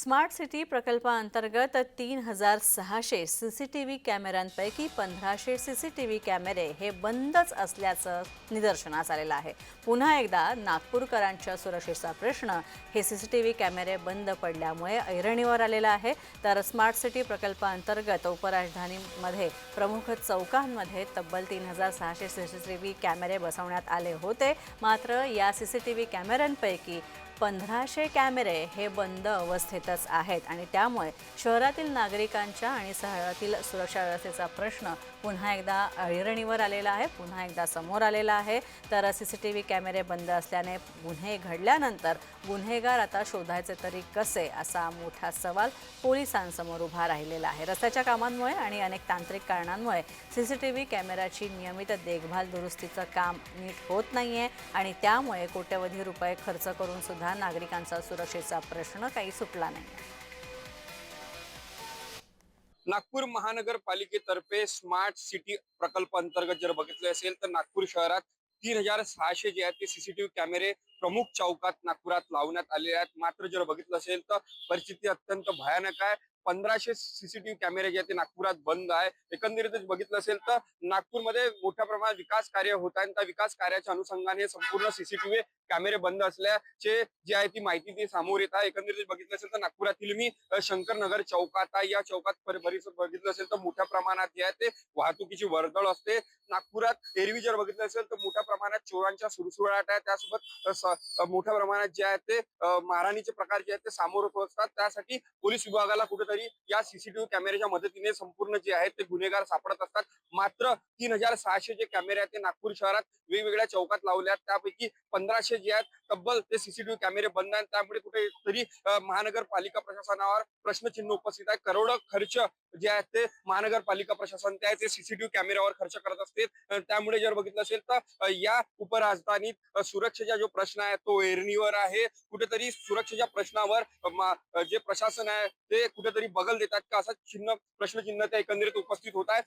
Smart city प्रकल्पाअंतर्गत तीन हजार सहाशे सी सी टी व्ही कॅमेऱ्यांपैकी पंधराशे सी सी टी व्ही कॅमेरे हे बंदच असल्याचं निदर्शनास आलेलं आहे. पुन्हा एकदा नागपूरकरांच्या सुरक्षेचा प्रश्न हे सी सी टी व्ही कॅमेरे बंद पडल्यामुळे ऐरणीवर आलेला आहे. तर स्मार्ट सिटी प्रकल्पाअंतर्गत उपराजधानीमध्ये प्रमुख चौकांमध्ये तब्बल तीन हजार सहाशे सी सी टी व्ही कॅमेरे बसवण्यात आले होते. मात्र या सी सी टी व्ही कॅमेऱ्यांपैकी पंधराशे कॅमेरे हे बंद अवस्थेतच आहेत आणि त्यामुळे शहरातील नागरिकांच्या आणि शहरातील सुरक्षा व्यवस्थेचा प्रश्न पुन्हा एकदा अळीरणीवर आलेला आहे पुन्हा एकदा समोर आलेला आहे. तर सी सी टी व्ही कॅमेरे बंद असल्याने गुन्हे घडल्यानंतर गुन्हेगार आता शोधायचे तरी कसे असा मोठा सवाल पोलिसांसमोर उभा राहिलेला आहे. रस्त्याच्या कामांमुळे आणि अनेक तांत्रिक कारणांमुळे सी सी टी व्ही कॅमेऱ्याची नियमित देखभाल दुरुस्तीचं काम नीट होत नाही आहे आणि त्यामुळे कोट्यवधी रुपये खर्च करून सुद्धा नागरिकांचा सुरक्षेचा प्रश्न काही सुटला नाही. नागपूर महानगरपालिकेतर्फे स्मार्ट सिटी प्रकल्प अंतर्गत जर बघितले असेल तर नागपूर शहरात तीन हजार सहाशे जे आहेत ते सीसीटीव्ही कॅमेरे प्रमुख चौकात नागपुरात लावण्यात आलेल्या आहेत. मात्र जर बघितलं असेल तर परिस्थिती अत्यंत भयानक आहे. पंधराशे सीसीटीव्ही कॅमेरे जे आहेत ते नागपुरात बंद आहे. एकंदरीतच बघितलं असेल तर नागपूरमध्ये मोठ्या प्रमाणात विकास कार्य होत आहे त्या विकास कार्याच्या अनुषंगाने संपूर्ण सीसीटीव्ही कॅमेरे बंद असल्याचे जे आहे ती माहिती ती समोर येत आहे. एकंदरीत बघितलं असेल तर नागपुरातील मी शंकरनगर चौकात आहे. या चौकात परिसर बघितलं असेल तर मोठ्या प्रमाणात जे आहे ते वाहतुकीची वर्दळ असते. नागपुरात एरवी जर बघितलं असेल तर मोठ्या प्रमाणात चोरांच्या सुरसुराट आहे. त्यासोबत मोठ्या प्रमाणात जे आहे ते अ, मारहाणीचे प्रकार जे आहेत ते सामोर होत असतात त्यासाठी पोलीस विभागाला कुठेतरी या सीसीटीव्ही कॅमेऱ्याच्या मदतीने संपूर्ण जे आहेत ते गुन्हेगार सापडत असतात. मात्र तीन हजार सहाशे जे कॅमेरे आहेत ते नागपूर शहरात वेगवेगळ्या चौकात लावले आहेत त्यापैकी पंधराशे जे आहेत तब्बल ते सीसीटीव्ही कॅमेरे बंद आहेत. त्यामुळे कुठेतरी महानगरपालिका प्रशासनावर प्रश्नचिन्ह उपस्थित आहे. करोडो खर्च जे आहेत ते महानगरपालिका प्रशासन ते आहे ते सीसीटीव्ही कॅमेऱ्यावर खर्च करत असते त्यामुळे जर बघितलं असेल तर या उपराजधानीत सुरक्षेचा जो प्रश्न आहे तो एरणीवर आहे. कुठेतरी सुरक्षेच्या प्रश्नावर जे प्रशासन आहे ते कुठेतरी बगल देतात का? असा चिन्ह प्रश्नचिन्ह त्या एकंदरीत उपस्थित होत आहे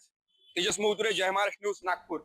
तेजस मौत्रे जय महाराष्ट्र न्यूज नागपूर.